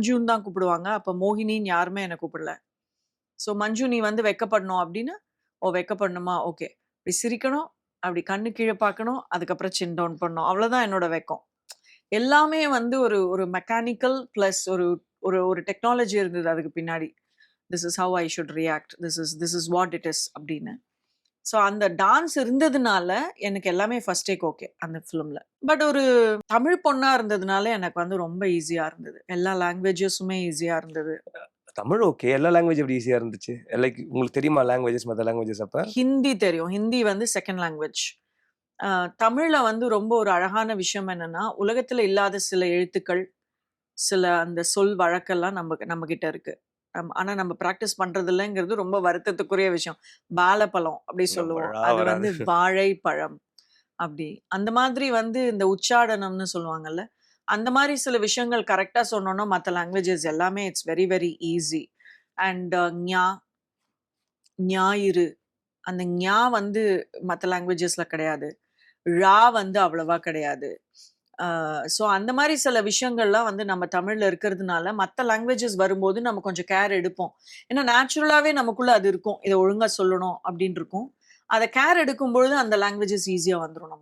மஞ்சுன்னு தான் கூப்பிடுவாங்க. அப்போ மோகினின்னு யாருமே என்னை கூப்பிடல. ஸோ மஞ்சு நீ வந்து வெக்கப்படணும் அப்படின்னு ஓ வெக்கப்படணுமா? ஓகே. இப்படி சிரிக்கணும் அப்படி கண்ணு கீழே பார்க்கணும் அதுக்கப்புறம் சின் டவுன் பண்ணணும். அவ்வளோதான் என்னோட வெக்கம். எல்லாமே வந்து ஒரு ஒரு மெக்கானிக்கல் ப்ளஸ் ஒரு ஒரு ஒரு டெக்னாலஜி இருந்தது அதுக்கு பின்னாடி. This is how I should react this is this is what it is அப்படின்னு. ஸோ அந்த டான்ஸ் இருந்ததுனால எனக்கு எல்லாமே ஃபர்ஸ்ட் டேக் ஓகே அந்த ஃபிலிமில் பட் ஒரு தமிழ் பொண்ணாக இருந்ததுனால எனக்கு வந்து ரொம்ப ஈஸியாக இருந்தது. எல்லா லாங்குவேஜஸுமே ஈஸியாக இருந்தது. தமிழ் ஓகே எல்லா லாங்குவேஜ் எப்படி ஈஸியா இருந்துச்சு? லைக் உங்களுக்கு தெரியுமா லாங்குவேஜஸ் மற்ற லாங்குவேஜஸ் அப்ப? ஹிந்தி தெரியும். ஹிந்தி வந்து செகண்ட் லாங்குவேஜ் தமிழில் வந்து ரொம்ப ஒரு அழகான விஷயம் என்னன்னா உலகத்தில் இல்லாத சில எழுத்துக்கள் சில அந்த சொல் வழக்கெல்லாம் நம்ம நம்ம கிட்ட ஆனால் நம்ம ப்ராக்டிஸ் பண்றது இல்லைங்கிறது ரொம்ப வருத்தத்துக்குரிய விஷயம். பாலப்பழம் அப்படி சொல்லுவோம். அது. வந்து வாழைப்பழம் அப்படி. அந்த மாதிரி வந்து இந்த உச்சாடனம்னு சொல்லுவாங்கல்ல அந்த மாதிரி சில விஷயங்கள் கரெக்டாக சொன்னோன்னா மற்ற லாங்குவேஜஸ் எல்லாமே it's very very easy and ஞா ஞாயிறு. அந்த ஞா வந்து மற்ற லாங்குவேஜஸ்ல கிடையாது. ழா வந்து அவ்வளவா கிடையாது. ஸோ அந்த மாதிரி சில விஷயங்கள்லாம் வந்து நம்ம தமிழில் இருக்கிறதுனால மற்ற லாங்குவேஜஸ் வரும்போது நம்ம கொஞ்சம் கேர் எடுப்போம். ஏன்னா நேச்சுரலாகவே நமக்குள்ள அது இருக்கும். இதை ஒழுங்காக சொல்லணும் அப்படின்னு இருக்கும் அதை கேர் எடுக்கும்பொழுது அந்த லாங்குவேஜஸ் ஈஸியாக வந்துடும் நமக்கு.